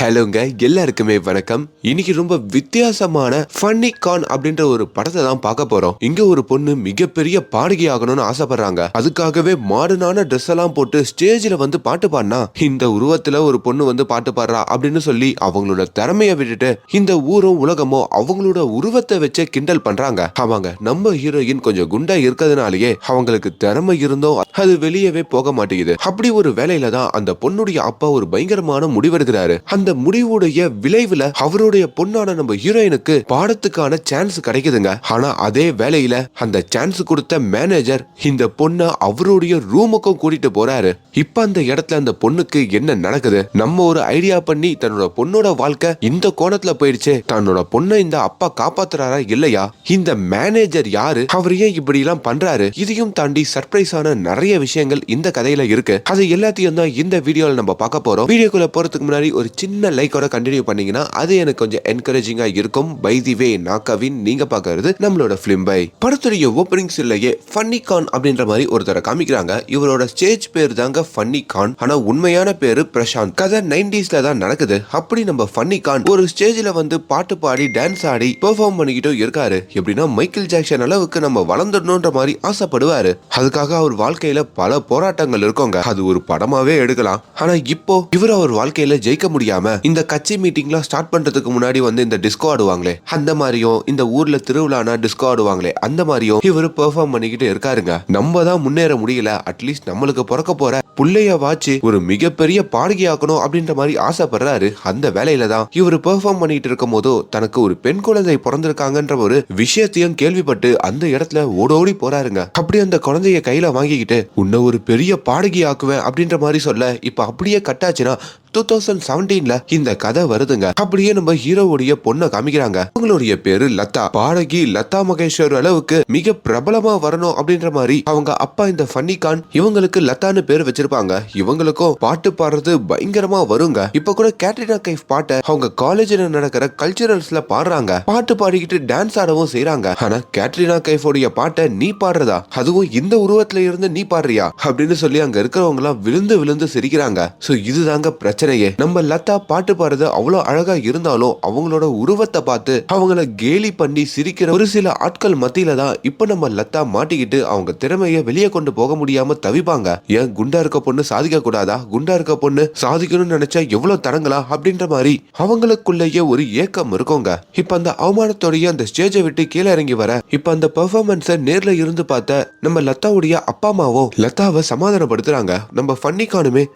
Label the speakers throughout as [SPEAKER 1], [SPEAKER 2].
[SPEAKER 1] ஹலோங்க எல்லாருக்குமே வணக்கம். இன்னைக்கு ரொம்ப வித்தியாசமான ஃபன்னி கான் அப்படின்ற ஒரு படத்தை தான் பார்க்க போறோம். இங்க ஒரு பொண்ணு மிகப்பெரிய பாடகி ஆகணும்னு ஆசைப்படுறாங்க. அதுக்காகவே மாடர்னான ட்ரெஸ் எல்லாம் போட்டு ஸ்டேஜ்ல வந்து பாட்டு பாடினா இந்த உருவத்துல ஒரு பொண்ணு வந்து பாட்டு பாடுறா அப்படின்னு சொல்லி அவங்களோட திறமைய விட்டுட்டு இந்த ஊரும் உலகமோ அவங்களோட உருவத்தை வச்சே கிண்டல் பண்றாங்க. ஆமாங்க நம்ம ஹீரோயின் கொஞ்சம் குண்டா இருக்கிறதுனாலயே அவங்களுக்கு திறமை இருந்தோம் அது வெளியவே போக மாட்டேங்குது. அப்படி ஒரு வேலையில தான் அந்த பொண்ணுடைய அப்பா ஒரு பயங்கரமான முடிவெடுக்கிறாரு. அந்த முடிவுடைய விளைவுல அவருடைய பொண்ணான நம்ம ஹீரோயினுக்கு பாடத்துக்கான சான்ஸ் கிடைக்குதுங்க. ஆனா அதே வேலையில அந்த சான்ஸ் கொடுத்த மேனேஜர் இந்த பொண்ண அவருடைய ரூமுக்கும் கூட்டிட்டு போறாரு. இப்ப அந்த இடத்துல அந்த பொண்ணுக்கு என்ன நடக்குது? நம்ம ஒரு ஐடியா பண்ணி தன்னோட பொண்ணோட வாழ்க்கை இந்த கோணத்துல போயிடுச்சு. தன்னோட பொண்ணை இந்த அப்பா காப்பாத்துறாரா இல்லையா? இந்த மேனேஜர் யாரு? அவர் ஏன் இப்படி எல்லாம் பண்றாரு? இதையும் தாண்டி சர்ப்ரைஸான நிறைய விஷயங்கள் இந்த கதையில இருக்கு. அது எல்லாத்தையும் தான் இந்த வீடியோல நம்ம பார்க்க போறோம். வீடியோக்குள்ள போறதுக்கு முன்னாடி ஒரு சின்ன லைக்கோட கண்டினியூ பண்ணீங்கன்னா அது எனக்கு கொஞ்சம் என்கரேஜிங்கா இருக்கும். பை தி வே நாக்காவின் நீங்க பாக்குறது நம்மளோட பிலிம் பை. படத்துடைய ஓப்பனிங்ஸ் இல்லையே ஃபன்னி கான் அப்படின்ற மாதிரி ஒருத்தரை காமிக்கிறாங்க. இவரோட ஸ்டேஜ் பேர் தாங்க ஃபன்னி கான் ஆனா உண்மையான பேரு பிரசாந்த். கதை நைன்டிஸ்ல தான் நடக்குது. அப்படி நம்ம ஃபன்னி கான் ஒரு ஸ்டேஜ்ல வந்து பாட்டு பாடி டான்ஸ் ஆடி பெர்ஃபார்ம் பண்ணிக்கிட்டும் இருக்காரு. எப்படின்னா மைக்கேல் ஜாக்சன் அளவுக்கு நம்ம வளர்ந்துடணுன்ற மாதிரி ஆசைப்படுவாரு. அதுக்காக அவர் வாழ்க்கையில பல போராட்டங்கள் இருக்கோங்க. அது ஒரு படமாவே எடுக்கலாம். ஆனா இப்போ இவர் அவர் வாழ்க்கையில ஜெயிக்க முடியாம இந்த கட்சி மீட்டிங்லாம் ஸ்டார்ட் பண்றதுக்கு முன்னாடி வந்து இந்த டிஸ்கோ ஆடுவாங்களே அந்த மாதிரியும் இந்த ஊர்ல திருவிழானா டிஸ்கோ ஆடுவாங்களே அந்த மாதிரியும் இவர் பெர்ஃபார்ம் பண்ணிக்கிட்டு இருக்காருங்க. நம்ம தான் முன்னேற முடியல அட்லீஸ்ட் நம்மளுக்கு பிறக்க போற புள்ளைய வாச்சு ஒரு மிகப்பெரிய பாடகி ஆக்கணும் அப்படின்ற மாதிரி ஆசைப்படுறாரு. அந்த வேலையில தான் இவர் பெர்ஃபார்ம் பண்ணிட்டு இருக்கும் போதோ தனக்கு ஒரு பெண் குழந்தை பிறந்திருக்காங்கன்ற ஒரு விஷயத்தையும் கேள்விப்பட்டு அந்த இடத்துல ஓடோடி போறாருங்க. அப்படி அந்த குழந்தைய கையில வாங்கிக்கிட்டு உன்னை ஒரு பெரிய பாடகி ஆக்குவேன் அப்படின்ற மாதிரி சொல்ல இப்ப அப்படியே கட்டாச்சுன்னா டூ தௌசண்ட் செவன்டீன்ல இந்த கதை வருதுங்க. அப்படியே நம்ம ஹீரோவுடைய பொண்ணை காமிக்கிறாங்க. அவங்களுடைய பேரு லதா. பாடகி லதா மகேஸ்வர் அளவுக்கு மிக பிரபலமா வரணும் அப்படின்ற மாதிரி அவங்க அப்பா இந்த ஃபன்னி கான் இவங்களுக்கு லதான்னு பேர் வச்சிருப்பாங்க. இவங்களுக்கும் பாட்டு பாடுறது பயங்கரமா வருங்க. இப்ப கூட கேட்ரினா கைஃப் பாட்டை அவங்க காலேஜ்ல நடக்கிற கல்ச்சுரல்ஸ்ல பாடுறாங்க. பாட்டு பாடிக்கிட்டு டான்ஸ் ஆடவும் செய்யறாங்க ஆனா கேட்ரினா கைஃபோடைய பாட்டை நீ பாடுறதா? அதுவும் இந்த உருவத்துல இருந்து நீ பாடுறியா? அப்படின்னு சொல்லி அங்க இருக்கிறவங்க எல்லாம் விழுந்து விழுந்து சிரிக்கிறாங்க. சோ இதுதாங்க பிரச்சனையே. நம்ம லதா பாட்டு பாடுறது அவ்வளவு அழகா இருந்தாலும் அவங்களோட உருவத்தை பார்த்து அவங்கள கேலி பண்ணி சிரிக்கிற ஒரு சில ஆட்கள் மத்தியில தான் இப்ப நம்ம லதா மாட்டிக்கிட்டு அவங்க திறமையை வெளியே கொண்டு போக முடியாம தவிப்பாங்க. ஏன் குண்டா இருக்க பொண்ணு சாதிக்க கூடாதா? குண்டா இருக்க பொண்ணு சாதிக்கணும்னு நினைச்சா எவ்வளவு தரங்களா? அப்படின்ற மாதிரி அவங்களுக்குள்ளேயே ஒரு ஏக்கம் இருக்குங்க. இப்ப அந்த அவமானத்தோடைய அந்த ஸ்டேஜை விட்டு கீழே இறங்கி வர இப்ப அந்த பெர்ஃபார்மன்ஸ நேர்ல இருந்து பார்த்த நம்ம லதாவுடைய அப்பா அம்மாவோ லதாவை சமாதானப்படுத்துறாங்க. நம்ம ஃபன்னி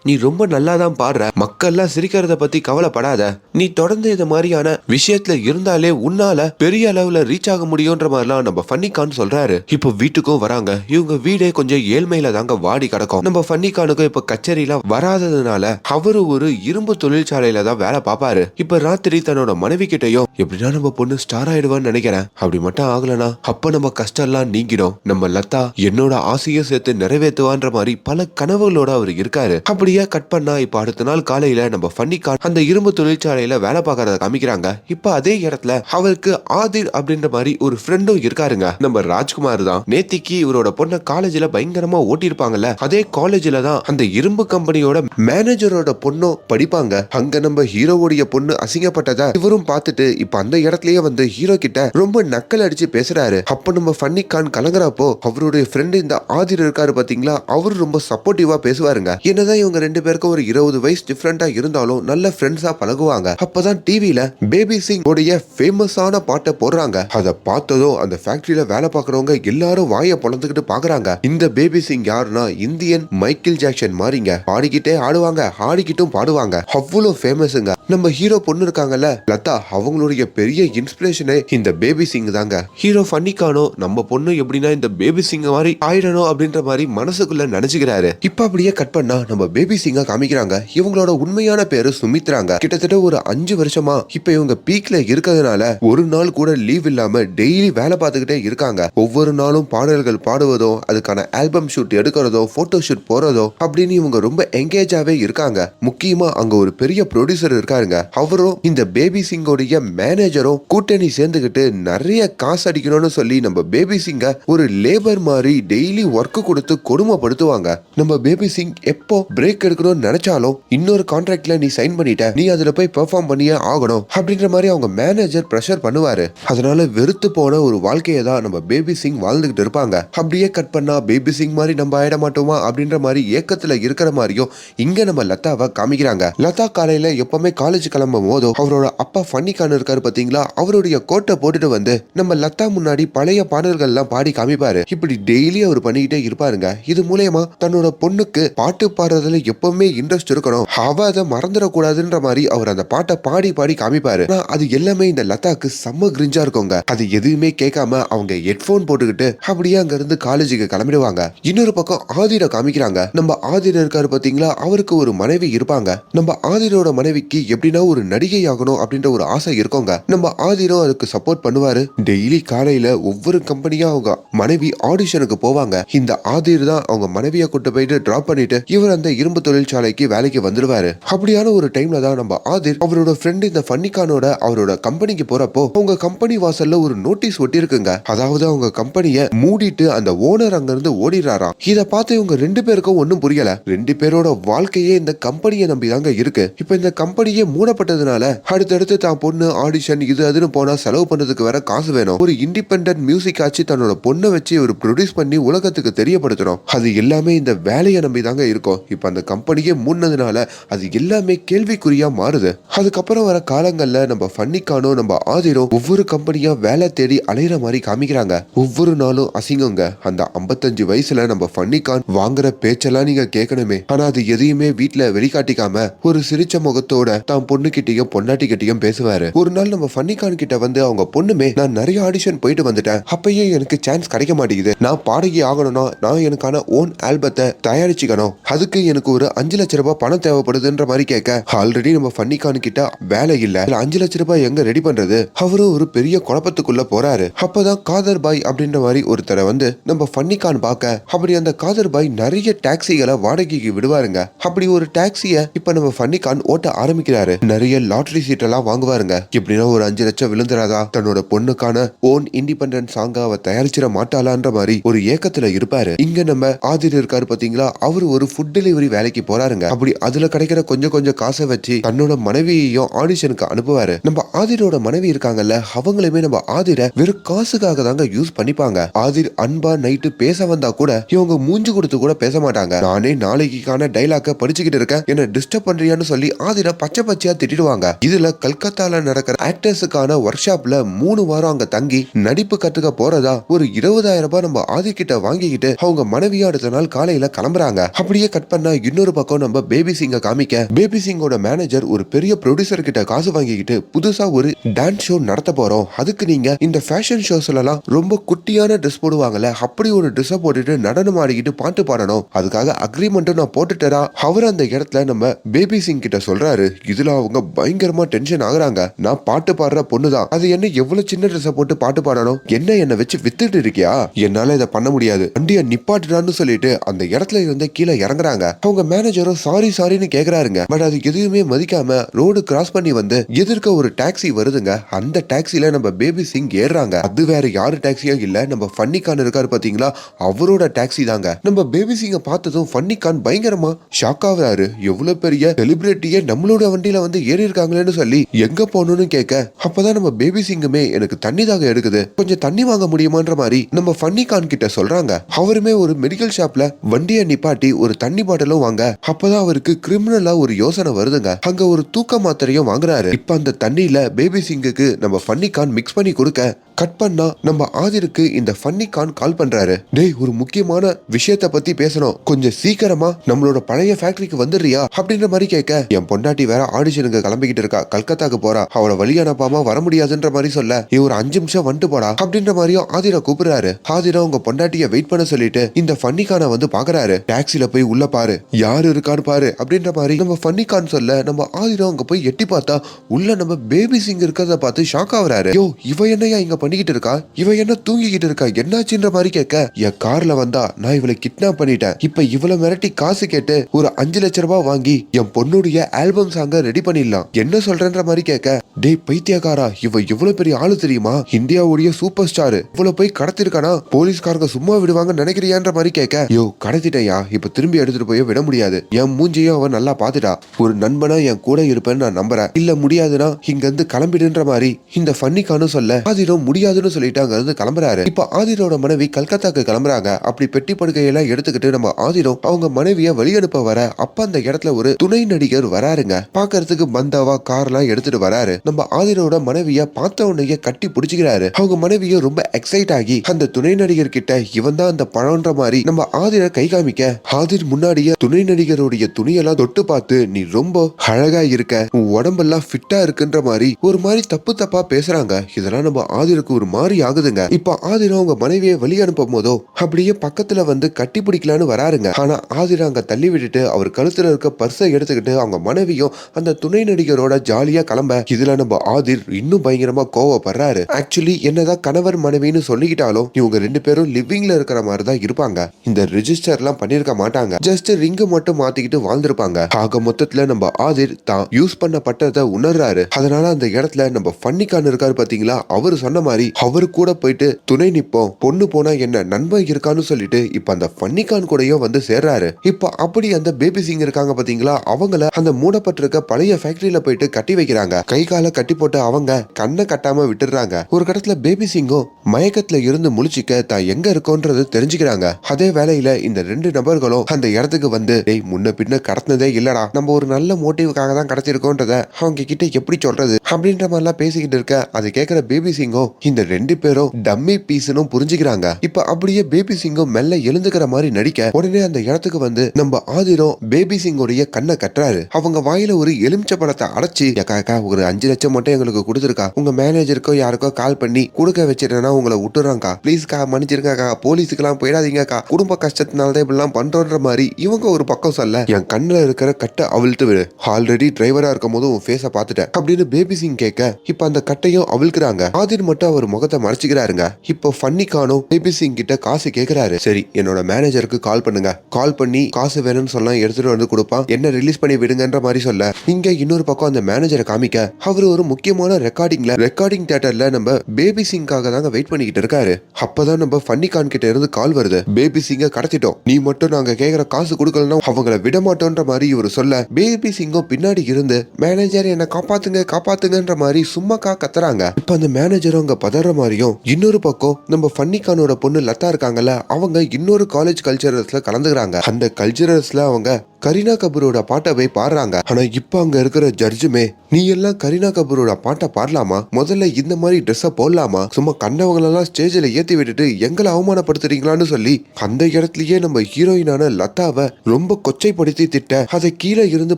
[SPEAKER 1] நீ ரொம்ப நல்லா தான் பாடுற மக்கள்லாம் சிரிக்கிறத பத்தி கவலைப்படாத. நீ தொடர்ந்து இந்த மாதிரியான விஷயத்துல இருந்தாலே உன்னால பெரிய அளவுல ரீச் ஆக முடியும்ன்ற மாதிரிலாம் நம்ம ஃபன்னிகான் சொல்றாரு. இப்போ வீட்டுக்கும் வராங்க. இவங்க வீடே கொஞ்சம் ஏழ்மையில தாங்க வாடி கிடக்கும். நம்ம ஃபன்னிகானுக்கும் இப்ப கச்சேரிலாம் வராததுனால அவரு ஒரு இரும்பு தொழிற்சாலையில தான் வேலை பார்ப்பாரு இப்ப ராத்திரி தன்னோட மனைவி கிட்டயும் எப்படின்னா நம்ம பொண்ணு ஸ்டார் ஆயிடுவான்னு நினைக்கிறேன். அப்படி மட்டும் ஆகலனா அப்ப நம்ம கஷ்டம் எல்லாம் நீங்கிடும். நம்ம லதா என்னோட ஆசையை சேர்த்து நிறைவேற்றுவான்ற மாதிரி பல கனவுகளோட அவர் இருக்காரு. அப்படியே கட் பண்ணா இப்ப அடுத்த நாள் காலையில நம்ம ஃபன்னிகான் அந்த இரும்பு தொழிற்சாலையில வேலை பார்க்கறத காமிக்கிறாங்க. இப்ப அதே இடத்துல அவருக்கு ஆதிர் அப்படின்ற மாதிரி ஒரு ஃப்ரெண்டும் இருக்காருங்க. நம்ம ராஜ்குமார் தான். நேத்திக்கு இவரோட பொண்ணை காலேஜ்ல பயங்கரமா ஓட்டியிருப்பாங்கல்ல. அதே காலேஜ்ல தான் அந்த இரும்பு கம்பெனியோட மேனேஜரோட பொண்ணும் படிப்பாங்க. அங்க நம்ம ஹீரோவுடைய பொண்ணு அசிங்கப்பட்டதா இவரும் பார்த்துட்டு இப்ப அந்த இடத்துலயே வந்து ஹீரோ கிட்ட ரொம்ப நக்கல் அடிச்சு பேசுறாரு. அப்ப நம்ம ஃபன்னி கான் கலங்குறப்போ அவருடைய ஃப்ரெண்டு இந்த ஆதிர் இருக்காரு பாத்தீங்களா? அவரு ரொம்ப சப்போர்ட்டிவா பேசுவாருங்க. என்னதான் இவங்க ரெண்டு பேருக்கும் ஒரு இருபது வயசு டிஃப்ரெண்ட் இருந்தாலும் நல்ல ஃப்ரெண்ட்ஸா பழகுவாங்க. அப்பதான் டிவில பேபி சிங் உடைய ஃபேமஸான பாட்டை போடுறாங்க. அதை பார்த்ததும் அந்த ஃபேக்டரியில வேலை பார்க்கறவங்க எல்லாரும் வாயை பொழந்துக்கிட்டு பாக்குறாங்க இந்த பேபி சிங் யாருன்னா இந்தியன் மைக்கேல் ஜாக்சன் மாறிங்க பாடிக்கிட்டே ஆடுவாங்க ஆடிக்கிட்டும் பாடுவாங்க. அவ்வளவு ஃபேமஸுங்க நம்ம ஹீரோ பொண்ணு இருக்காங்கல்ல லதா அவங்களுடைய பெரிய இன்ஸ்பிரேஷனே இந்த பேபி சிங் தாங்க. ஹீரோ ஃபன்னிக்கானோ நம்ம பொண்ணு எப்படின்னா இந்த பேபி சிங் மாதிரி ஆயிடணும் அப்படின்ற மாதிரி மனசுக்குள்ள நினைச்சுக்கிறாரு. இப்ப அப்படியே கட் பண்ணா நம்ம பேபி சிங்கா காமிக்கிறாங்க. இவங்களோட உண்மையான பேரு சுமித்ராங்க. கிட்டத்தட்ட ஒரு அஞ்சு வருஷமா இப்ப இவங்க பீக்ல இருக்கிறதுனால ஒரு நாள் கூட லீவ் இல்லாம டெய்லி வேலை பார்த்துக்கிட்டே இருக்காங்க. ஒவ்வொரு நாளும் பாடல்கள் பாடுவதோ அதுக்கான ஆல்பம் ஷூட் எடுக்கிறதோ போட்டோ ஷூட் போறதோ அப்படின்னு இவங்க ரொம்ப எங்கேஜாவே இருக்காங்க. முக்கியமா அங்க ஒரு பெரிய ப்ரொடியூசர் இருக்காருங்க. அவரும் இந்த பேபி சிங்கோடைய மேனேஜரும் கூட்டணி சேர்ந்துகிட்டு நிறைய காசு அடிக்கணும்னு சொல்லி நம்ம பேபி சிங்க ஒரு லேபர் மாதிரி டெய்லி ஒர்க் கொடுத்து கொடுமைப்படுத்துவாங்க. நம்ம பேபி சிங் எப்போ பிரேக் எடுக்கணும்னு நினைச்சாலும் இன்னொரு கான்ட்ராக்ட்ல நீ சைன் பண்ணிட்ட. நீ அதுல போய் பெர்ஃபார்ம் பண்ணியே ஆகணும். அப்படின்ற மாதிரி அவங்க மேனேஜர் ப்ரெஷர் பண்ணுவாரு. அதனால வெறுத்து போன ஒரு வாழ்க்கையை தான் நம்ம பேபி சிங் வாழ்ந்துகிட்டு இருப்பாங்க. அப்படியே கட் பண்ணா பேபி சிங் மாதிரி நம்ம ஆயிட மாட்டோமா? அப்படின்ற மாதிரி ஏக்கத்துல இருக்கிற மாதிரியும் இங்க நம்ம லதாவை காமிக்கிறாங்க. லதா காலையில எப்பவுமே காலேஜ் கிளம்பும் போதும் அவரோட அப்பா ஃபன்னிக்கான இருக்காரு பாத்தீங்களா? அவருடைய கோட்டை போட்டுட்டு வந்து நம்ம லதா முன்னாடி பழைய பாடல்கள் எல்லாம் பாடி காமிப்பாரு. இப்படி டெய்லி அவர் பண்ணிக்கிட்டே இருப்பாருங்க. இது மூலயமா தன்னோட பொண்ணுக்கு பாட்டு பாடுறதுல எப்பவுமே இன்ட்ரெஸ்ட் இருக்கணும். அவ அதை மறந்துடக்கூடாதுன்ற மாதிரி அவர் அந்த பாட்டை பாடி பாடி காமிப்பாரு. அது எல்லாமே இந்த லதாக்கு செம்ம கிரிஞ்சா இருக்குங்க. அது எதுவுமே கேட்காம அவங்க ஹெட்போன் போட்டுக்கிட்டு அப்படியே அங்க இருந்து காலேஜுக்கு கிளம்பிடுவாங்க. இன்னொரு பக்கம் ஆதிர காமிக்கிறாங்க. நம்ம ஆதிர இருக்காரு பாத்தீங்களா அவருக்கு ஒரு மனைவி இருப்பாங்க. நம்ம ஆதிரோட மனைவிக்கு எப்படின்னா ஒரு நடிகை ஆகணும் அப்படின்ற ஒரு ஆசை இருக்கோங்க. நம்ம ஆதிரம் அதுக்கு சப்போர்ட் பண்ணுவாரு. டெய்லி காலையில ஒவ்வொரு கம்பெனியா அவங்க மனைவி ஆடிஷனுக்கு போவாங்க. இந்த ஆதிர் தான் அவங்க மனைவியை கூட்டு போயிட்டு டிராப் பண்ணிட்டு இவர் அந்த இரும்பு தொழிற்சாலைக்கு வேலைக்கு வந்துருவாரு அப்படியான ஒரு டைம்ல தான் நம்ம ஆதிர் அவரோட ஃப்ரெண்ட் இந்த ஃபன்னிகானோட அவரோட கம்பெனிக்கு போறப்போ அவங்க கம்பெனி வாசல்ல ஒரு நோட்டீஸ் ஒட்டி இருக்குங்க அதாவது அவங்க கம்பெனிய மூடிட்டு அந்த ஓனர் அங்க இருந்து ஓடிடுறாராம். இத பார்த்து இவங்க ரெண்டு பேருக்கும் ஒன்னும் புரியல. ரெண்டு பேரோட வாழ்க்கையே இந்த கம்பெனியை நம்பி தாங்க இருக்கு. இப்ப இந்த கம்பெனியே மூடப்பட்டதுனால அடுத்தடுத்து தான் பொண்ணு ஆடிஷன் இது அதுன்னு போனா செலவு பண்றதுக்கு வேற காசு வேணும். ஒரு இண்டிபெண்டன்ட் மியூசிக் ஆச்சு தன்னோட பொண்ணை வச்சு ஒரு ப்ரொடியூஸ் பண்ணி உலகத்துக்கு தெரியப்படுத்தணும். அது எல்லாமே இந்த வேலையை நம்பி தாங்க இருக்கும். இப்ப அந்த கம்பெனியே மூடினதுனால அது எல்லாமே கேள்விக்குறியா மாறுது. அதுக்கப்புறம் வர காலங்கள்ல நம்ம ஃபன்னிக்கானோ நம்ம ஆதிரோ ஒவ்வொரு கம்பெனியா வேலை தேடி அலையிற மாதிரி காமிக்கிறாங்க. ஒவ்வொரு நாளும் அசிங்கங்க. அந்த 55 வயசுல நம்ம ஃபன்னிகான் வாங்குற பேச்செல்லாம் நீங்க கேட்கணுமே. ஆனா அது எதையுமே வீட்டுல வெளிக்காட்டிக்காம ஒரு சிரிச்ச முகத்தோட தான் பொண்ணு கிட்டயும் பொண்டாட்டி கிட்டயும் பேசுவாரு. ஒரு நாள் நம்ம ஃபன்னிகான் கிட்ட வந்து அவங்க பொண்ணுமே நான் நிறைய ஆடிஷன் போயிட்டு வந்துட்டேன். அப்பயே எனக்கு சான்ஸ் கிடைக்க மாட்டேங்குது. நான் பாடகி ஆகணும்னா நான் எனக்கான ஓன் ஆல்பத்தை தயாரிச்சுக்கணும். அதுக்கு எனக்கு ஒரு அஞ்சு லட்ச ரூபாய் பணம் தேவைப்படுது. தேவைப்படுதுன்ற மாதிரி கேட்க ஆல்ரெடி நம்ம ஃபன்னிகான் கிட்ட வேலை இல்ல. அஞ்சு லட்ச ரூபாய் எங்க ரெடி பண்றது? அவரும் ஒரு பெரிய குழப்பத்துக்குள்ள போறாரு. அப்பதான் காதர் பாய் அப்படின்ற மாதிரி ஒருத்தரை வந்து நம்ம ஃபன்னிகான் பார்க்க அப்படி அந்த காதர் பாய் நிறைய டாக்ஸிகளை வாடகைக்கு விடுவாருங்க. அப்படி ஒரு டாக்ஸிய இப்ப நம்ம ஃபன்னிகான் ஓட்ட ஆரம்பிக்கிறாரு. நிறைய லாட்டரி சீட் எல்லாம் வாங்குவாருங்க. எப்படின்னா ஒரு அஞ்சு லட்சம் விழுந்துராதா? தன்னோட பொண்ணுக்கான ஓன் இண்டிபெண்டன்ட் சாங்க அவ தயாரிச்சிட மாட்டாளான்ற மாதிரி ஒரு ஏக்கத்துல இருப்பாரு. இங்க நம்ம ஆதிர் இருக்காரு பாத்தீங்களா? அவர் ஒரு ஃபுட் டெலிவரி வேலைக்கு போறாருங்க. அப்படி அதுல கிடைக்கிற கொஞ்சம் கொஞ்சம் காசை வச்சு தன்னோட மனைவியையும் ஆடிஷனுக்கு அனுப்புவாரு. நம்ம ஆதிரோட மனைவி இருக்காங்கல்ல அவங்களுமே நம்ம ஆதிர வெறும் காசுக்காக தாங்க யூஸ் பண்ணிப்பாங்க. ஆதிர் அன்பா நைட்டு பேச வந்தா கூட இவங்க மூஞ்சு கொடுத்து கூட பேச மாட்டாங்க. நானே நாளைக்கான டைலாக்க படிச்சுக்கிட்டு இருக்கேன். என்ன டிஸ்டர்ப் பண்றியான்னு சொல்லி ஆதிர பச்சை பச்சையா திட்டிடுவாங்க. இதுல கல்கத்தால நடக்கிற ஆக்டர்ஸுக்கான ஒர்க் ஷாப்ல மூணு வாரம் அங்க தங்கி நடிப்பு கத்துக்க போறதா ஒரு இருபதாயிரம் ரூபாய் நம்ம ஆதி கிட்ட வாங்கிக்கிட்டு அவங்க மனைவியா அடுத்த நாள் காலையில கிளம்புறாங்க. அப்படியே கட் பண்ணா இன்னொரு பக்கம் நம்ம பேபி சிங்க ஆரம்பிக்க பேபி சிங்கோட மேனேஜர் ஒரு பெரிய ப்ரொடியூசர் கிட்ட காசு வாங்கிக்கிட்டு புதுசா ஒரு டான்ஸ் ஷோ நடத்த போறோம். அதுக்கு நீங்க இந்த ஃபேஷன் ஷோஸ்ல எல்லாம் ரொம்ப குட்டியான ட்ரெஸ் போடுவாங்கல்ல அப்படி ஒரு ட்ரெஸ் போட்டுட்டு நடனம் ஆடிக்கிட்டு பாட்டு பாடணும். அதுக்காக அக்ரிமெண்ட்டும் நான் போட்டுட்டேனா அவர் அந்த இடத்துல நம்ம பேபி சிங் கிட்ட சொல்றாரு இதுல அவங்க பயங்கரமா டென்ஷன் ஆகுறாங்க. நான் பாட்டு பாடுற பொண்ணுதான். அது என்ன எவ்வளவு சின்ன ட்ரெஸ் போட்டு பாட்டு பாடணும்? என்ன என்ன வச்சு வித்துட்டு இருக்கியா? என்னால இதை பண்ண முடியாது. வண்டிய நிப்பாட்டுடான்னு சொல்லிட்டு அந்த இடத்துல இருந்து கீழே இறங்குறாங்க. அவங்க மேனேஜரும் சாரி சாரின்னு நிக்கிறாருங்க பட் அது எதுவுமே மதிக்காம ரோடு கிராஸ் பண்ணி வந்து எதிர்க்க ஒரு டாக்ஸி வருதுங்க. அந்த டாக்ஸில நம்ம பேபி சிங் ஏறுறாங்க. அது வேற யாரு டாக்ஸியோ இல்ல. நம்ம ஃபன்னிகான் இருக்காரு பாத்தீங்களா? அவரோட டாக்ஸி தாங்க. நம்ம பேபி சிங்க பார்த்ததும் ஃபன்னி கான் பயங்கரமா ஷாக் ஆகுறாரு. எவ்வளவு பெரிய செலிபிரிட்டியே நம்மளோட வண்டியில வந்து ஏறி இருக்காங்களேன்னு சொல்லி எங்க போகணும்னு கேட்க அப்பதான் நம்ம பேபி சிங்குமே எனக்கு தண்ணி தாக எடுக்குது. கொஞ்சம் தண்ணி வாங்க முடியுமான்ற மாதிரி நம்ம ஃபன்னிகான் கிட்ட சொல்றாங்க. அவருமே ஒரு மெடிக்கல் ஷாப்ல வண்டியை நிப்பாட்டி ஒரு தண்ணி பாட்டிலும் வாங்க. அப்பதான் அவருக்கு கிரிமினல் ஒரு யோசனை வருதுங்க. அங்க ஒரு தூக்க மாத்திரையும் வாங்குறாரு. இப்ப அந்த தண்ணியில பேபி சிங்குக்கு நம்ம ஃபன்னிகான் மிக்ஸ் பண்ணி கொடுக்க கட் பண்ணா நம்ம ஆதிருக்கு இந்த ஃபன்னிகான் கால் பண்றாரு. டேய் ஒரு முக்கியமான விஷயத்த பத்தி பேசணும். கொஞ்சம் சீக்கிரமா நம்மளோட பழைய ஃபேக்டரிக்கு வந்துடுறியா? அப்படின்ற மாதிரி கேட்க என் பொண்டாட்டி வேற ஆடிஷனுக்கு கிளம்பிக்கிட்டு இருக்கா. கல்கத்தாக்கு போறா. அவளை வழி அனுப்பாம வர முடியாதுன்ற மாதிரி சொல்ல நீ ஒரு அஞ்சு நிமிஷம் வந்துட்டு போடா. அப்படின்ற மாதிரியும் ஆதிரா கூப்பிடுறாரு. ஆதிரா உங்க பொண்டாட்டிய வெயிட் பண்ண சொல்லிட்டு இந்த ஃபன்னிகான வந்து பாக்குறாரு. டாக்ஸில போய் உள்ள பாரு. யாரு இருக்கான்னு பாரு. அப்படின்ற மாதிரி நம்ம ஃபன்னிகான் சொல்ல நம்ம ஆதிரம் அங்க போய் எட்டி பார்த்தா உள்ள நம்ம பேபி சிங் இருக்கிறத பார்த்து ஷாக் ஆகுறாரு. யோ இவ என்னையா இங்க பண்ணிக்கிட்டு இருக்கா? இவ என்ன தூங்கிக்கிட்டு இருக்கா? என்னாச்சுன்ற மாதிரி கேட்க என் கார்ல வந்தா நான் இவளை கிட்னாப் பண்ணிட்டேன். இப்ப இவ்வளவு மிரட்டி காசு கேட்டு ஒரு அஞ்சு லட்ச ரூபாய் வாங்கி என் பொண்ணுடைய ஆல்பம் சாங்க ரெடி பண்ணிடலாம். என்ன சொல்றேன்ற மாதிரி கேட்க டேய் பைத்தியக்காரா இவ இவ்வளவு பெரிய ஆளு தெரியுமா? இந்தியாவுடைய சூப்பர் ஸ்டார் இவ்வளவு போய் கடத்திருக்கானா? போலீஸ்காரங்க சும்மா விடுவாங்க நினைக்கிறியான்ற மாதிரி கேட்க யோ கடத்திட்டேயா இப்ப திரும்பி எடுத்துட்டு போய் விட முடியாது. என் மூஞ்சியும் அவன் நல்லா பாத்துட்டா ஒரு நண்பனா என் கூட இருப்பேன்னு நான் நம்புறேன். இல்ல முடியாதுன்னா இங்க இருந்து கிளம்பிடுன்ற மாதிரி இந்த ஃபன்னிக்கானும் சொல்ல ஆதிரம் முடியாதுன்னு சொல்லிட்டு அங்க இருந்து கிளம்புறாரு. இப்ப ஆதிரோட மனைவி கல்கத்தாக்கு கிளம்புறாங்க. அப்படி பெட்டி படுக்கையெல்லாம் எடுத்துக்கிட்டு நம்ம ஆதிரம் அவங்க மனைவிய வழி அனுப்ப வர அப்ப அந்த இடத்துல ஒரு துணை நடிகர் வராருங்க. பாக்குறதுக்கு பந்தாவா கார்லாம் எடுத்துட்டு வராரு. நம்ம ஆதிரோட மனைவிய பார்த்த உடனே கட்டி பிடிச்சிக்கிறாரு. அவங்க மனைவியும் ரொம்ப எக்ஸைட் ஆகி அந்த துணை நடிகர் கிட்ட இவன் தான் அந்த பழம்ன்ற மாதிரி நம்ம ஆதிர கை காமிக்க ஆதிர் முன்னாடியே துணை நடிகருடைய துணியெல்லாம் தொட்டு பார்த்து நீ ரொம்ப அழகா இருக்க. உன் உடம்பெல்லாம் ஃபிட்டா இருக்குன்ற மாதிரி ஒரு மாதிரி தப்பு தப்பா பேசுறாங்க. இதெல்லாம் நம்ம ஆதிருக்கு ஒரு மாதிரி ஆகுதுங்க. இப்ப ஆதிரம் அவங்க மனைவியை வழி அனுப்பும் போதோ அப்படியே பக்கத்துல வந்து கட்டி பிடிக்கலான்னு வராருங்க. ஆனா ஆதிரம் அங்க தள்ளி விட்டுட்டு அவர் கழுத்துல இருக்க பர்ஸை எடுத்துக்கிட்டு அவங்க மனைவியும் அந்த துணை நடிகரோட ஜாலியா கிளம்ப. இதுல நம்ம ஆதிர் இன்னும் பயங்கரமா கோவப்படுறாரு. ஆக்சுவலி என்னதான் கணவர் மனைவின்னு சொல்லிக்கிட்டாலும் இவங்க ரெண்டு பேரும் லிவிங்ல இருக்கிற மாதிரி தான் இருப்பாங்க. இந்த ரிஜிஸ்டர்லாம் பண்ணிருக்க மாட்டாங்க. ஜஸ்ட் ரிங்கு மட்டும் மாத்திக்கிட்டு வாழ்ந்திருப்பாங்க. ஆக மொத்தத்துல நம்ம ஆதிர் தான் யூஸ் பண்ண பட்டத்தை உணர்றாரு. அதனால அந்த இடத்துல நம்ம ஃபன்னிக்கான் இருக்காரு பாத்தீங்களா? அவர் சொன்ன மாதிரி அவரு கூட போயிட்டு துணை நிப்போம் பொண்ணு போனா என்ன நண்பன் இருக்கான்னு சொல்லிட்டு இப்ப அந்த ஃபன்னிக்கான் கூடயும் வந்து சேர்றாரு. இப்ப அப்படி அந்த பேபி சிங் இருக்காங்க பாத்தீங்களா? அவங்கள அந்த மூடப்பட்டிருக்க பழைய ஃபேக்டரியில போயிட்டு கட்டி வைக்கிறாங்க. கை காலை கட்டி போட்டு அவங்க கண்ணை கட்டாம விட்டுறாங்க ஒரு கடத்துல பேபி சிங்கும் மயக்கத்துல இருந்து முழிச்சிக்க தான் எங்க இருக்கோன்றது தெரிஞ்சுக்கிறாங்க. அதே வேலையில இந்த ரெண்டு நபர்களும் அந்த இடத்துக்கு வந்து முன்ன பின்ன கடத்தினதே இல்லடா நம்ம ஒரு நல்ல மோட்டிவுக்காக தான் கிடைச்சிருக்கோன்றத அவங்க கிட்ட எப்படி சொல்றது? அப்படின்ற மாதிரிலாம் பேசிக்கிட்டு இருக்க அதை கேட்கிற பேபி சிங்கும் இந்த ரெண்டு பேரும் டம்மி பீஸ்னும் புரிஞ்சுக்கிறாங்க. இப்ப அப்படியே பேபி சிங்கும் மெல்ல எழுந்துக்கிற மாதிரி நடிக்க உடனே அந்த இடத்துக்கு வந்து நம்ம ஆதிரம் பேபி சிங்கோடைய கண்ணை கட்டுறாரு. அவங்க வாயில ஒரு எலுமிச்சை பழத்தை அடைச்சு அக்கா ஒரு அஞ்சு லட்சம் மட்டும் எங்களுக்கு கொடுத்துருக்கா. உங்க மேனேஜருக்கோ யாருக்கோ கால் பண்ணி கொடுக்க வச்சிருந்தேன்னா உங்களை விட்டுறாங்கக்கா. ப்ளீஸ்க்கா மன்னிச்சிருங்கக்கா. போலீஸுக்கெல்லாம் போயிடாதீங்கக்கா. குடும்ப கஷ்டத்தினால தான் இப்படிலாம் பண்றோன்ற மாதிரி இவங்க ஒரு பக்கம் சொல்ல என் கண்ணுல இருக்கிற கட்டை அவிழ்த்து விடு. ஆல்ரெடி டிரைவரா இருக்கும் போது உன் ஃபேஸை பார்த்துட்டேன். அப்படின்னு பேபி சிங் கேட்க இப்ப அந்த கட்டையும் அவிழ்க்கிறாங்க. ஆதிர் மட்டும் அவர் முகத்தை மறைச்சிக்கிறாருங்க. இப்போ ஃபன்னி கானும் பேபி சிங் கிட்ட காசு கேக்குறாரு. சரி என்னோட மேனேஜருக்கு கால் பண்ணுங்க. கால் பண்ணி காசு வேணும்னு சொன்னா எடுத்துட்டு வந்து கொடுப்பான். என்ன ரிலீஸ் பண்ணி விடுங்கன்ற மாதிரி சொல்ல. இங்க இன்னொரு பக்கம் அந்த மேனேஜரை காமிக்க அவர் ஒரு முக்கியமான ரெக்கார்டிங்ல ரெக்கார்டிங் தியேட்டர்ல நம்ம பேபி சிங்காக தாங்க வெயிட் பண்ணிக்கிட்டு இருக்காரு. அப்பதான் நம்ம ஃபன்னி கான் கிட்ட இருந்து கால் வருது. பேபி சிங்க கடத்திட்டோம். நீ மட்டும் நாங்க கேக்குற காசு கொடுக்கலன்னா அவங்கள விட மாட்டோன்ற மாதிரி இவர் சொல்ல பேபி சிங்கும் பின்னாடி இருந்து மேனேஜர் என்னை காப்பாத்துங்க காப்பாத்துங்கன்ற மாதிரி சும்மாக்கா கத்துறாங்க. இப்ப அந்த மேனேஜரும் அங்க பதற மாதிரியும் இன்னொரு பக்கம் நம்ம ஃபன்னி கானோட பொண்ணு லதா இருக்காங்கல்ல அவங்க இன்னொரு காலேஜ் கல்ச்சரல்ஸ்ல கலந்துக்கிறாங்க. அந்த கல்ச்சரல்ஸ்ல அவங்க கரீனா கபூரோட பாட்டை போய் பாடுறாங்க. ஆனா இப்ப அங்க இருக்கிற ஜட்ஜுமே நீ எல்லாம் கரீனா கபூரோட பாட்டை பாடலாமா? முதல்ல இந்த மாதிரி ட்ரெஸ்ஸை போடலாமா? சும்மா கண்டவங்களெல்லாம் ஸ்டேஜில் ஏத்தி விட்டுட்டு எங்களை அவமானப்படுத்துறீங்களான்னு சொல்லி அந்த இடத்துலயே நம்ம ஹீரோயினான லதாவை ரொம்ப கொச்சைப்படுத்தி திட்ட அதை கீழே இருந்து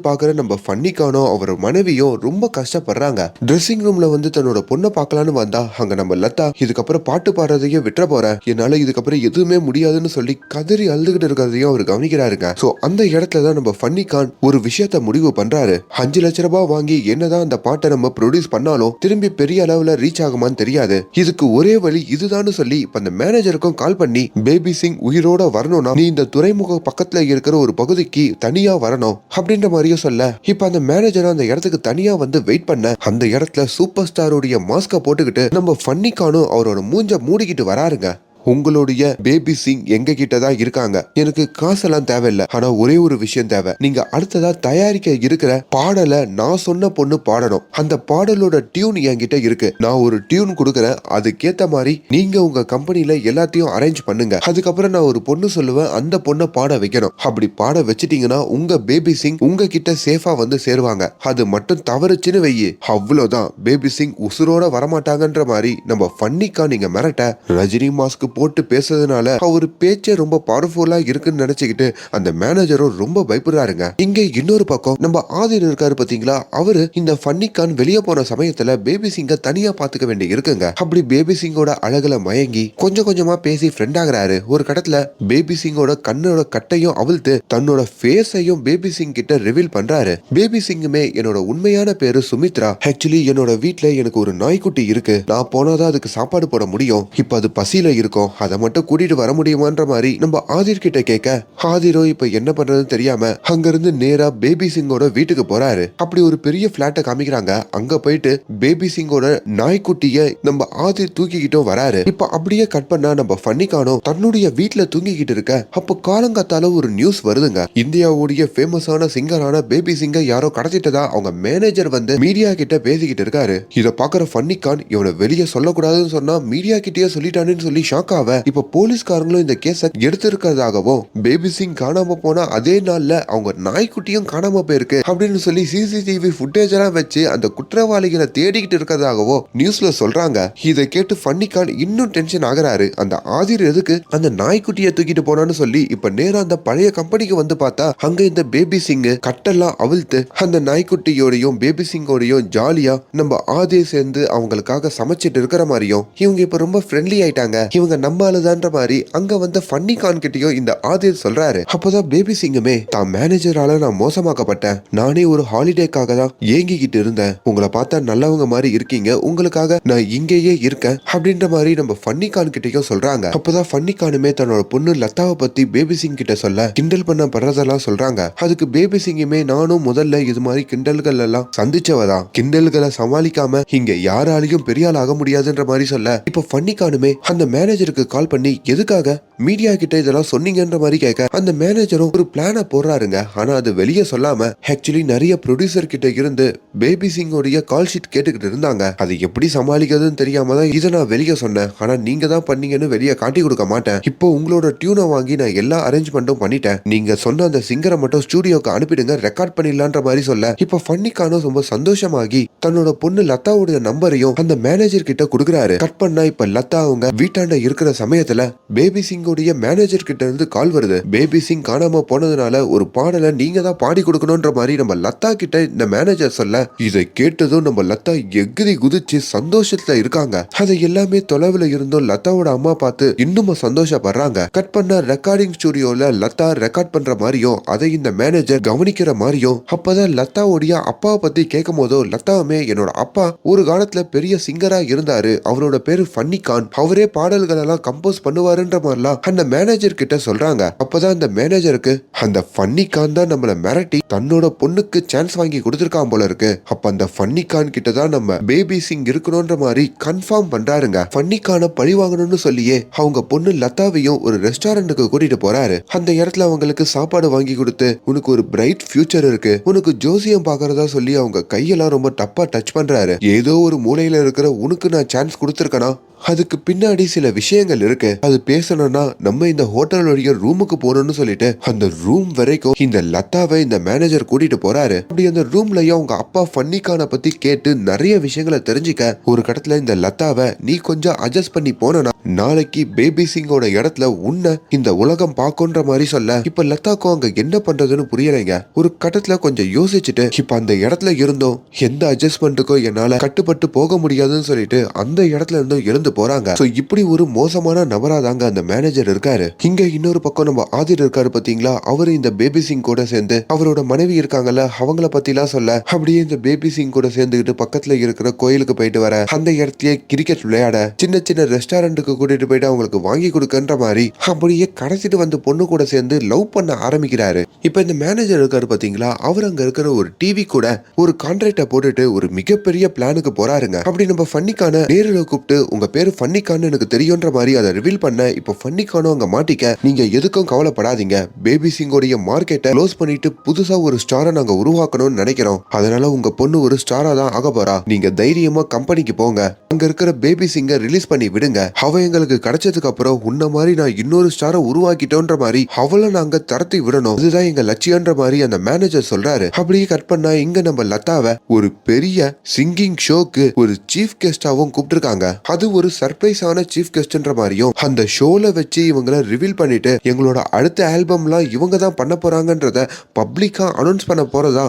[SPEAKER 1] பாக்குற நம்ம ஃபன்னிக்கானோ அவர் மனைவியும் ரொம்ப கஷ்டப்படுறாங்க. ட்ரெஸ்ஸிங் ரூம்ல வந்து தன்னோட பொண்ணை பார்க்கலான்னு வந்தா அங்க நம்ம லதா இதுக்கப்புறம் பாட்டு பாடுறதையே விட்டுற போறேன் என்னால இதுக்கப்புறம் எதுவுமே முடியாதுன்னு சொல்லி கதறி அழுதுகிட்டு இருக்கிறதையும் அவர் கவனிக்கிறாருங்க. சோ அந்த இடத்துல தான் நம்ம ஃபன்னி கான் ஒரு விஷயத்த முடிவு பண்றாரு. அஞ்சு லட்ச ரூபாய் வாங்கி என்னதான் அந்த பாட்டை நம்ம ப்ரொடியூஸ் பண்ணாலும் திரும்பி பெரிய அளவுல ரீச் ஆகுமான்னு தெரியாது. இதுக்கு ஒரே வழி இதுதான்னு சொல்லி இப்ப அந்த மேனேஜருக்கும் கால் பண்ணி பேபி சிங் உயிரோட வரணும்னா நீ இந்த துறைமுக பக்கத்துல இருக்கிற ஒரு பகுதிக்கு தனியா வரணும் அப்படின்ற மாதிரியும் சொல்ல. இப்ப அந்த மேனேஜர் அந்த இடத்துக்கு தனியா வந்து வெயிட் பண்ண அந்த இடத்துல சூப்பர் ஸ்டாருடைய மாஸ்க போட்டுக்கிட்டு நம்ம ஃபன்னி கானும் அவரோட மூஞ்ச மூடிக்கிட்டு வராருங்க. உங்களுடைய பேபி சிங் எங்க கிட்ட தான் இருக்காங்க. எனக்கு காசெல்லாம் தேவையில்ல. ஆனா ஒரே ஒரு விஷயம் தேவை. நீங்க அடுத்ததா தயாரிக்க இருக்கிற பாடலை நான் சொன்ன பொண்ணு பாடணும். அந்த பாடலோட டியூன் என்கிட்ட இருக்கு. நான் ஒரு டியூன் கொடுக்குறேன். அதுக்கேத்த மாதிரி நீங்க உங்க கம்பெனில எல்லாத்தையும் அரேஞ்ச் பண்ணுங்க. அதுக்கப்புறம் நான் ஒரு பொண்ணு சொல்லுவேன். அந்த பொண்ணை பாட வைக்கணும். அப்படி பாட வச்சிட்டீங்கன்னா உங்க பேபி சிங் உங்க கிட்ட சேஃபா வந்து சேருவாங்க. அது மட்டும் தவறுச்சுன்னு வெயி. அவ்வளவுதான். பேபி சிங் உசுரோட வரமாட்டாங்கன்ற மாதிரி நம்ம ஃபன்னிக்கா நீங்க மிரட்ட ரஜினி மாஸ்க்கு போட்டு பேசுறதுனால அவர் பேச்சே ரொம்ப பவர்ஃபுல்லா இருக்குன்னு நினைச்சுக்கிட்டு அந்த மேனேஜரும் ரொம்ப பயப்படுறாருங்க. இங்க இன்னொரு பக்கம் நம்ம ஆதிர் இருக்காரு பாத்தீங்களா? அவரு இந்த ஃபன்னிக்கான் வெளியே போன சமயத்துல பேபி சிங்க தனியா பாத்துக்க வேண்டி இருக்குங்க. அப்படி பேபி சிங்கோட அழகுல மயங்கி கொஞ்சம் கொஞ்சமா பேசி ஃப்ரெண்ட் ஆகுறாரு. ஒரு கடத்துல பேபி சிங்கோட கண்ணோட கட்டையும் அவிழ்த்து தன்னோட ஃபேஸையும் பேபி சிங் கிட்ட ரிவீல் பண்றாரு. பேபி சிங்குமே என்னோட உண்மையான பேரு சுமித்ரா. ஆக்சுவலி என்னோட வீட்டுல எனக்கு ஒரு நாய்க்குட்டி இருக்கு. நான் போனாதான் அதுக்கு சாப்பாடு போட முடியும். இப்ப அது பசியில இருக்கும். அதை மட்டும் கூட்டிட்டு வர முடியுமான்ற மாதிரி நம்ம ஆதிர் கிட்ட கேட்க ஆதிரோ இப்ப என்ன பண்றதுன்னு தெரியாம அங்கிருந்து நேரா பேபி சிங்கோட வீட்டுக்கு போறாரு. அப்படி ஒரு பெரிய பிளாட்டை காமிக்கிறாங்க. அங்க போயிட்டு பேபி சிங்கோட நாய்க்குட்டிய நம்ம ஆதிர் தூக்கிக்கிட்டும் வராரு. இப்ப அப்படியே கட் பண்ணா நம்ம ஃபன்னிக்கானோ தன்னுடைய வீட்டுல தூங்கிக்கிட்டு இருக்க. அப்போ காலங்காத்தால ஒரு நியூஸ் வருதுங்க. இந்தியாவுடைய ஃபேமஸான சிங்கரான பேபி சிங்க யாரோ கடத்திட்டதா அவங்க மேனேஜர் வந்து மீடியா கிட்ட பேசிக்கிட்டு இருக்காரு. இத பாக்குற ஃபன்னிகான் இவனை வெளியே சொல்லக்கூடாதுன்னு சொன்னா மீடியா கிட்டயே சொல்லிட்டானேன்னு சொல்லி ஷாக் காக்காவை இப்ப போலீஸ்காரங்களும் இந்த கேஸ எடுத்திருக்கிறதாகவும் பேபி சிங் காணாம போனா அதே நாள்ல அவங்க நாய்க்குட்டியும் காணாம போயிருக்கு அப்படின்னு சொல்லி சிசிடிவி ஃபுட்டேஜ் எல்லாம் வச்சு அந்த குற்றவாளிகளை தேடிக்கிட்டு இருக்கிறதாகவோ நியூஸ்ல சொல்றாங்க. இதை கேட்டு ஃபன்னிகான் இன்னும் டென்ஷன் ஆகுறாரு. அந்த ஆதிர் எதுக்கு அந்த நாய்க்குட்டியை தூக்கிட்டு போனான்னு சொல்லி இப்ப நேரா அந்த பழைய கம்பெனிக்கு வந்து பார்த்தா அங்க இந்த பேபி சிங் கட்டெல்லாம் அவிழ்த்து அந்த நாய்க்குட்டியோடையும் பேபி சிங்கோடையும் ஜாலியா நம்ம ஆதே சேர்ந்து அவங்களுக்காக சமைச்சிட்டு இருக்கிற மாதிரியும் இவங்க இப்ப ரொம்ப ஃப்ரெண்ட்லி ஆயிட்டாங்க. இவங்க நம்ம ஆளுதான்ற மாதிரி அங்க வந்த ஃபன்னி கான் கிட்டயும் இந்த ஆதிர் சொல்றாரு. அப்போதான் பேபி சிங்குமே தான் மேனேஜரால நான் மோசமாக்கப்பட்டேன். நானே ஒரு ஹாலிடேக்காக தான் ஏங்கிக்கிட்டு இருந்தேன். உங்களை பார்த்தா நல்லவங்க மாதிரி இருக்கீங்க. உங்களுக்காக நான் இங்கேயே இருக்கேன். அப்படின்ற மாதிரி நம்ம ஃபன்னி கான் கிட்டயும் சொல்றாங்க. அப்பதான் ஃபன்னி கானுமே தன்னோட பொண்ணு லதாவை பத்தி பேபி சிங் கிட்ட சொல்ல கிண்டல் பண்ண படுறதெல்லாம் சொல்றாங்க. அதுக்கு பேபி சிங்குமே நானும் முதல்ல இது மாதிரி கிண்டல்கள் எல்லாம் சந்திச்சவதான் கிண்டல்களை சமாளிக்காம இங்க யாராலையும் பெரிய ஆள் ஆக முடியாதுன்ற மாதிரி சொல்ல இப்ப ஃபன்னி கானுமே அந்த மேனேஜருக்கு கால் பண்ணி எதுக்காக? மீடியா கிட்ட இதெல்லாம் சொன்னீங்கன்ற மாதிரி கேட்க அந்த மேனேஜரும் ஒரு பிளான போடுறாருங்க. ஆனா அது வெளியே சொல்லாம ஆக்சுவலி நிறைய ப்ரொடியூசர் கிட்ட இருந்து பேபி சிங்கோடைய கால் ஷீட் கேட்டுக்கிட்டு இருந்தாங்க. அது எப்படி சமாளிக்கிறதுன்னு தெரியாம தான் இதை நான் வெளியே சொன்னேன். ஆனா நீங்க தான் பண்ணீங்கன்னு வெளியே காட்டி கொடுக்க மாட்டேன். இப்போ உங்களோட டியூனை வாங்கி நான் எல்லா அரேஞ்ச்மெண்ட்டும் பண்ணிட்டேன். நீங்க சொன்ன அந்த சிங்கரை மட்டும் ஸ்டூடியோக்கு அனுப்பிடுங்க ரெக்கார்ட் பண்ணிடலான்ற மாதிரி சொல்ல இப்ப ஃபன்னிக்கானும் ரொம்ப சந்தோஷமாகி தன்னோட பொண்ணு லதாவுடைய நம்பரையும் அந்த மேனேஜர் கிட்ட கொடுக்குறாரு. கட் பண்ணா இப்ப லதா அவங்க வீட்டாண்ட இருக்கிற சமயத்துல பேபி சிங்கோடைய மேனேஜர் கிட்ட இருந்து கால் வருது. பேபி சிங் காணாம போனதுனால ஒரு பாடலை நீங்க தான் பாடி கொடுக்கணும்ன்ற மாதிரி நம்ம லத்தா கிட்ட இந்த மேனேஜர் சொல்ல இதை கேட்டதும் நம்ம லத்தா எகிரி குதிச்சு சந்தோஷத்துல இருக்காங்க. அதை எல்லாமே தொலைவில் இருந்தும் லத்தாவோட அம்மா பார்த்து இன்னும் சந்தோஷப்படுறாங்க. கட் பண்ண ரெக்கார்டிங் ஸ்டுடியோல லத்தா ரெக்கார்ட் பண்ற மாதிரியும் அதை இந்த மேனேஜர் கவனிக்கிற மாதிரியும் அப்பதான் லத்தாவுடைய அப்பாவை பத்தி கேட்கும் போதோ லத்தாவுமே என்னோட அப்பா ஒரு காலத்துல பெரிய சிங்கரா இருந்தாரு. அவரோட பேரு ஃபன்னி கான் அவரே பாடல்கள் எல்லாம் கம்போஸ் பண்ணுவாருன்ற மாதிரிலாம் அந்த மேனேஜர் கிட்ட சொல்றாங்க. அப்பதான் அந்த மேனேஜருக்கு அந்த ஃபன்னிகான் தான் நம்மள மிரட்டி தன்னோட பொண்ணுக்கு சான்ஸ் வாங்கி கொடுத்துருக்கான் போல இருக்கு. அப்ப அந்த ஃபன்னிகான் கிட்ட தான் நம்ம பேபி சிங் இருக்கணும்ன்ற மாதிரி கன்ஃபார்ம் பண்றாருங்க. ஃபன்னிகான பழி வாங்கணும்னு சொல்லியே அவங்க பொண்ணு லதாவையும் ஒரு ரெஸ்டாரண்ட்டுக்கு கூட்டிட்டு போறாரு. அந்த இடத்துல அவங்களுக்கு சாப்பாடு வாங்கி கொடுத்து உனக்கு ஒரு பிரைட் ஃபியூச்சர் இருக்கு. உனக்கு ஜோசியம் பாக்குறதா சொல்லி அவங்க கையெல்லாம் ரொம்ப டப்பா டச் பண்றாரு. ஏதோ ஒரு மூலையில இருக்கிற உனக்கு நான் சான்ஸ் கொடுத்துருக்கனா? அதுக்கு பின்னாடி சில விஷயங்கள் இருக்கு. அது பேசணும்னா நம்ம இந்த ஹோட்டலுடைய ரூமுக்கு போகணும்னு சொல்லிட்டு அந்த ரூம் வரைக்கும் இந்த லதாவை இந்த மேனேஜர் கூட்டிட்டு போறாரு. அப்படி அந்த ரூம்லயும் அவங்க அப்பா ஃபன்னிக்கான பத்தி கேட்டு நிறைய விஷயங்களை தெரிஞ்சுக்க ஒரு கடத்துல இந்த லதாவை நீ கொஞ்சம் அட்ஜஸ்ட் பண்ணி போனா நாளைக்கு பேபி சிங்கோட இடத்துல உன்னை இந்த உலகம் பாக்குன்ற மாதிரி சொல்ல இப்ப லதாக்கும் அங்க என்ன பண்றதுன்னு புரியலைங்க. ஒரு கட்டத்துல கொஞ்சம் யோசிச்சுட்டு இப்ப அந்த இடத்துல இருந்தோம் எந்த அட்ஜஸ்ட்மெண்ட்டுக்கும் என்னால கட்டுப்பட்டு போக முடியாதுன்னு சொல்லிட்டு அந்த இடத்துல இருந்தும் எழுந்து போறாங்க. சோ இப்படி ஒரு மோசமான நபரா தாங்க அந்த மேனேஜர் இருக்காரு. இங்க இன்னொரு பக்கம் நம்ம ஆதிர் இருக்காரு பாத்தீங்களா? அவரு இந்த பேபி சிங் கூட சேர்ந்து அவரோட மனைவி இருக்காங்கல்ல அவங்கள பத்திலாம் சொல்ல அப்படியே இந்த பேபி சிங் கூட சேர்ந்துகிட்டு பக்கத்துல இருக்கிற கோயிலுக்கு போயிட்டு வர அந்த இடத்தையே கிரிக்கெட் விளையாட சின்ன சின்ன ரெஸ்டாரண்ட்டுக்கு கூட்டிட்டு போயிட்டு அவங்களுக்கு வாங்கி கொடுக்கன்ற மாதிரி அப்படியே கடைசிட்டு வந்து பொண்ணு கூட சேர்ந்து லவ் பண்ண ஆரம்பிக்கிறாரு. இப்ப இந்த மேனேஜர் இருக்காரு பாத்தீங்களா? அவர் அங்க இருக்கிற ஒரு டிவி கூட ஒரு கான்ட்ராக்ட போட்டுட்டு ஒரு மிகப்பெரிய பிளானுக்கு போறாருங்க. அப்படி நம்ம ஃபன்னிக்கான நேரில் கூப்பிட்டு உங்க பேர் ஃபன்னிக்கான்னு எனக்கு தெரியுன்ற மாதிரி அதை ரிவீல் பண்ண இப்போ ஃபன்னிக்கானும் அங்கே மாட்டிக்க நீங்க எதுக்கும் கவலைப்படாதீங்க. பேபி சிங்கோடைய மார்க்கெட்டை க்ளோஸ் பண்ணிட்டு புதுசா ஒரு ஸ்டாரை நாங்க உருவாக்கணும்னு நினைக்கிறோம். அதனால உங்க பொண்ணு ஒரு ஸ்டாரா தான் ஆக போறா. நீங்க தைரியமா கம்பெனிக்கு போங்க. அங்க இருக்கிற பேபி சிங்க ரிலீஸ் பண்ணி விடுங்க. அவ எங்களுக்கு கிடைச்சதுக்கு அப்புறம் உன்ன மாதிரி நான் இன்னொரு ஸ்டாரை உருவாக்கிட்டோன்ற மாதிரி அவளை நாங்க தரத்தி விடணும். இதுதான் எங்க லட்சியன்ற மாதிரி அந்த மேனேஜர் சொல்றாரு. அப்படியே கட் பண்ணா இங்க நம்ம லதாவை ஒரு பெரிய சிங்கிங் ஷோக்கு ஒரு சீஃப் கெஸ்டாவும் கூப்பிட்டுருக்காங்க. அது ஒரு சர்ப்ரைஸான சீஃப் கெஸ்ட்ன்ற மாதிரியும் அந்த ஷோல வச்சு இவங்கள ரிவீல் பண்ணிட்டு எங்களோட அடுத்த ஆல்பம்லாம் இவங்க தான் பண்ண போறாங்கன்றத பப்ளிக்கா அனௌன்ஸ் பண்ண போறதா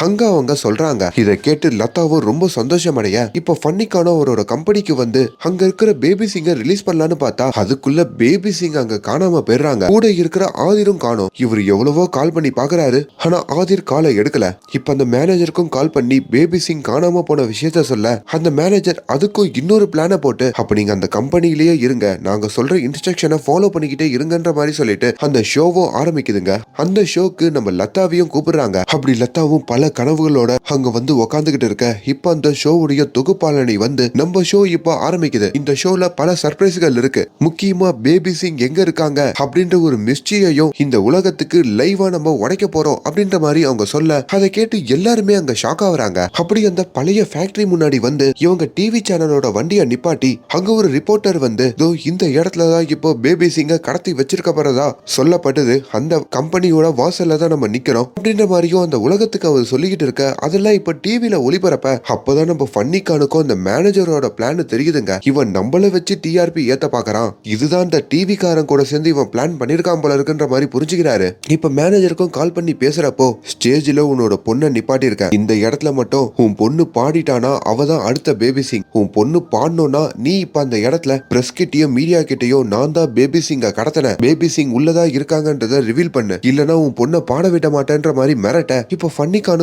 [SPEAKER 1] அங்க அவங்க சொல்றாங்க. இதை கேட்டு லதாவும் ரொம்ப சந்தோஷம் அடைய இப்போ ஃபன்னிக்கான அவரோட கம்பெனிக்கு வந்து அங்க இருக்கிற பேபி சிங்கர் ரிலீஸ் பண்ணலான்னு பார்த்தா அதுக்குள்ள பேபி சிங் அங்க காணாம போயிடுறாங்க. கூட இருக்கிற ஆதிரும் காணும். இவர் எவ்வளவோ கால் பண்ணி பாக்குறாரு. ஆனா ஆதிர் காலை எடுக்கல. இப்ப அந்த மேனேஜருக்கும் கால் பண்ணி பேபி சிங் காணாம போன விஷயத்த சொல்ல அந்த மேனேஜர் அதுக்கும் இன்னொரு பிளான போட்டு அப்ப நீங்க அந்த கம்பெனிலேயே இருங்க. நாங்க சொல்ற இன்ஸ்ட்ரக்ஷனை ஃபாலோ பண்ணிக்கிட்டே இருங்கன்ற மாதிரி சொல்லிட்டு அந்த ஷோவும் ஆரம்பிக்குதுங்க. அந்த ஷோக்கு நம்ம லதாவையும் கூப்பிடுறாங்க. அப்படி லதாவும் பல கனவுகளோட அங்க வந்து உக்காந்துகிட்டு இருக்க. இப்ப அந்த ஷோவுடைய தொகுப்பாளனை வந்து நம்ம ஷோ இப்போ ஆரம்பிக்குது. இந்த ஷோல பல சர்ப்ரைஸ்கள் இருக்கு. முக்கியமா பேபி சிங் எங்க இருக்காங்க அப்படின்ற ஒரு மிஸ்ட்ரியையும் இந்த உலகத்துக்கு லைவா நம்ம உடைக்க போறோம் அப்படின்ற மாதிரி அவங்க சொல்ல அதை கேட்டு எல்லாருமே அங்க ஷாக் ஆகுறாங்க. அப்படி அந்த பழைய ஃபேக்டரி முன்னாடி வந்து இவங்க டிவி சேனலோட வண்டியை நிப்பாட்டி அங்க ஒரு ரிப்போர்ட்டர் வந்து இந்த இடத்துல தான் இப்போ பேபி சிங்க கடத்தி வச்சிருக்க போறதா? சொல்லப்பட்டது அந்த கம்பெனியோட வாசல்ல தான் நம்ம நிக்கிறோம் அப்படின்ற மாதிரியும் அந்த உலகத்துக்கு அவர் சொல்லிக்கிட்டு இருக்க அதெல்லாம் இப்ப டிவில ஒளிபரப்ப அப்பதான் நம்ம ஃபன்னிக்கானுக்கும் அந்த மேனேஜரோட பிளான் தெரியுதுங்க. இவன் நம்மள வச்சு டிஆர்பி ஏத்த பாக்குறான். இதுதான் இந்த டிவிக்காரன் கூட சேர்ந்து இவன் பிளான் பண்ணிருக்கான் போல இருக்குன்ற மாதிரி புரிஞ்சுக்கிறாரு. இப்ப மேனேஜருக்கும் கால் பண்ணி பேசுறப்போ ஸ்டேஜ்ல உன்னோட பொண்ணை நிப்பாட்டி இருக்க இந்த இடத்துல மட்டும் உன் பொண்ணு பாடிட்டானா அவ தான் அடுத்த பேபி சிங் உன் பொண்ணு பாடணும்னா நீ இப்ப அந்த இடத்துல பிரஸ் கிட்டயும் மீடியா கிட்டயும் நான் தான் பேபி சிங்க கடத்தின. பேபி சிங் உள்ளதா இருக்காங்கன்றத ரிவீல் பண்ணு. இல்லனா உன் பொண்ணை பாட விட மாட்டேன்ற மாதிரி மிரட்ட இப்ப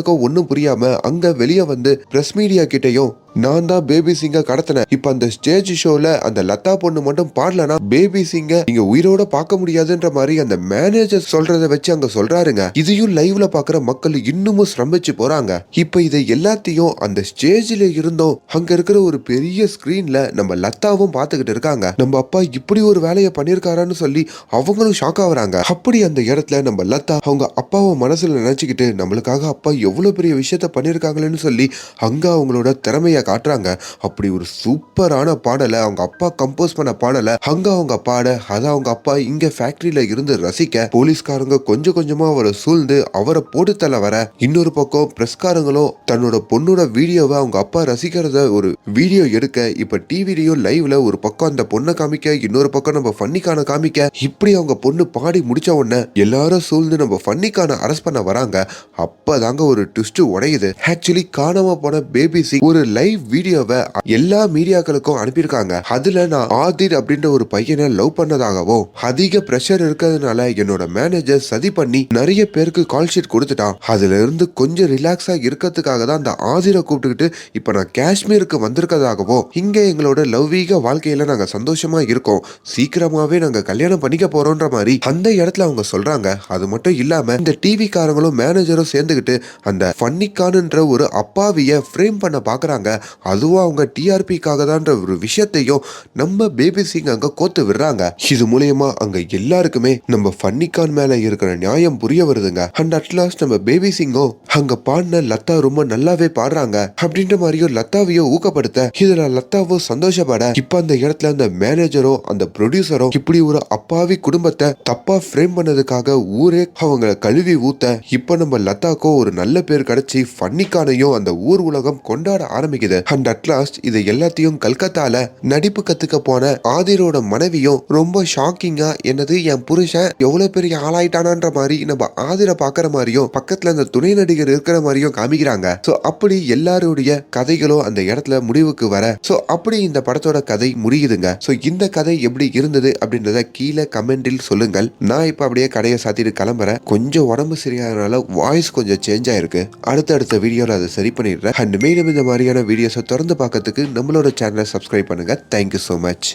[SPEAKER 1] ஃபன்னிக்கானுக்கும் ஒன்னும் புரியாம அங்க வெளியே வந்து பிரஸ் மீடியா கிட்டேயும் நான் தான் பேபி சிங்க கடத்தினேன். இப்ப அந்த ஸ்டேஜ் ஷோல அந்த லதா பொண்ணு மட்டும் பாடலனா பேபி சிங்க நீங்க உயிரோட பார்க்க முடியாதுன்ற மாதிரி அந்த மேனேஜர் சொல்றத வச்சு அங்க சொல்றாருங்க. இதையும் லைவ்ல பாக்குற மக்கள் இன்னமும் சிரமிச்சு போறாங்க. இப்ப இதை எல்லாத்தையும் அந்த ஸ்டேஜ்ல இருந்தோம் அங்க இருக்கிற ஒரு பெரிய ஸ்கிரீன்ல நம்ம லத்தாவும் பார்த்துக்கிட்டு இருக்காங்க. நம்ம அப்பா இப்படி ஒரு வேலையை பண்ணிருக்காரான்னு சொல்லி அவங்களும் ஷாக் ஆகுறாங்க. அப்படி அந்த இடத்துல நம்ம லத்தா அவங்க அப்பாவை மனசுல நினைச்சுக்கிட்டு நம்மளுக்காக அப்பா எவ்வளவு பெரிய விஷயத்த பண்ணிருக்காங்களேன்னு சொல்லி அங்க அவங்களோட திறமைய காட்டுறாங்க. அப்படி ஒரு சூப்பரான பாடலை அவங்க அப்பா கம்போஸ் பண்ண பாடலை அங்க அவங்க பாட அதை அவங்க அப்பா இங்க ஃபேக்டரியில இருந்து ரசிக்க போலீஸ்காரங்க கொஞ்சம் கொஞ்சமா அவரை சூழ்ந்து அவரை போட்டு தள்ள வர இன்னொரு பக்கம் பிரஸ்காரங்களும் தன்னோட பொண்ணோட வீடியோவை அவங்க அப்பா ரசிக்கிறத ஒரு வீடியோ எடுக்க இப்ப டிவிலையும் லைவ்ல ஒரு பக்கம் அந்த பொண்ணை காமிக்க இன்னொரு பக்கம் நம்ம ஃபன்னிக்கான காமிக்க இப்படி அவங்க பொண்ணு பாடி முடிச்ச உடனே எல்லாரும் சூழ்ந்து நம்ம ஃபன்னிக்கான அரெஸ்ட் பண்ண வராங்க. அப்பதாங்க ஒரு ட்விஸ்ட் உடையுது. ஆக்சுவலி காணாம போன பேபி சிங் ஒரு லைவ் வீடியோவை எல்லா மீடியாக்களுக்கும் அனுப்பியிருக்காங்க. அதுல நான் ஆதிர் அப்படின்ற ஒரு பையனை லவ் பண்ணதாகவும் அதிக பிரஷர் இருக்கிறதுனால என்னோட மேனேஜர் சதி பண்ணி நிறைய பேருக்கு கால் ஷீட் கொடுத்துட்டான். அதுல இருந்து கொஞ்சம் ரிலாக்ஸா இருக்கிறதுக்காக தான் அந்த ஆதிரை கூப்பிட்டுக்கிட்டு இப்ப நான் காஷ்மீருக்கு வந்திருக்கதாகவும் இங்க எங்களோட லவ்வீக வாழ்க்கையில நாங்க சந்தோஷமா இருக்கோம். சீக்கிரமாவே நாங்க கல்யாணம் பண்ணிக்க போறோம்ன்ற மாதிரி அந்த இடத்துல அவங்க சொல்றாங்க. அது மட்டும் இல்லாம இந்த டிவி காரங்களும் மேனேஜரும் சேர்ந்துக்கிட்டு அந்த ஃபன்னிக்கானுன்ற ஒரு அப்பாவிய ஃப்ரேம் பண்ண பாக்குறாங்க. அதுவும் அவங்க டிஆர்பிக்காக தான்ற ஒரு விஷயத்தையும் நம்ம பேபி சிங் அங்க கோத்து விடுறாங்க. இது மூலியமா அங்க எல்லாருக்குமே நம்ம ஃபன்னிகான் மேல இருக்கிற நியாயம் புரிய வருதுங்க. அண்ட் அட்லாஸ்ட் நம்ம பேபி சிங்கும் அங்க பாடின லத்தா ரொம்ப நல்லாவே பாடுறாங்க. அப்படின்ற மாதிரியும் லத்தாவையும் ஊக்கப்படுத்த இதுல லத்தாவும் சந்தோஷப்பட இப்ப அந்த இடத்துல அந்த மேனேஜரும் அந்த ப்ரொடியூசரும் இப்படி ஒரு அப்பாவி குடும்பத்தை தப்பா ஃப்ரேம் பண்ணதுக்காக ஊரே அவங்கள கழுவி ஊத்த இப்ப நம்ம லத்தாக்கோ ஒரு நல்ல பேர் கிடைச்சி ஃபன்னிக்கானையும் அந்த ஊர் உலகம் கொண்டாட ஆரம்பிக்குது. அண்ட் அட்லாஸ்ட் இது எல்லாத்தையும் கல்கத்தால நடிப்பு கத்துக்க போன ஆதிரோட மனைவியும் ரொம்ப ஷாக்கிங்கா என்னது என் புருஷன் எவ்வளவு பெரிய ஆளாயிட்டானான்ற மாதிரி நம்ம ஆதிரை பாக்குற மாதிரியும் பக்கத்துல அந்த துணை நடிகர் இருக்கிற மாதிரியும் காமிக்கிறாங்க. சோ அப்படி எல்லாருடைய கதைகளும் அந்த இடத்துல முடிவுக்கு வர. சோ அப்படி இந்த படத்தோட கதை முடியுதுங்க. சோ இந்த கதை எப்படி இருந்தது அப்படின்றத கீழே கமெண்டில் சொல்லுங்கள். நான் இப்ப அப்படியே கடையை சாத்திட்டு கிளம்புறேன். கொஞ்சம் உடம்பு சரியாதனால வாய்ஸ் கொஞ்சம் சேஞ்ச் ஆயிருக்கு. அடுத்தடுத்த வீடியோல அதை சரி பண்ணிடுறேன். அண்ட் மேலும் இந்த மாதிரியான வீடியோஸை திறந்து பார்க்கறதுக்கு நம்மளோட சேனலை சப்ஸ்கிரைப் பண்ணுங்க. Thank you so much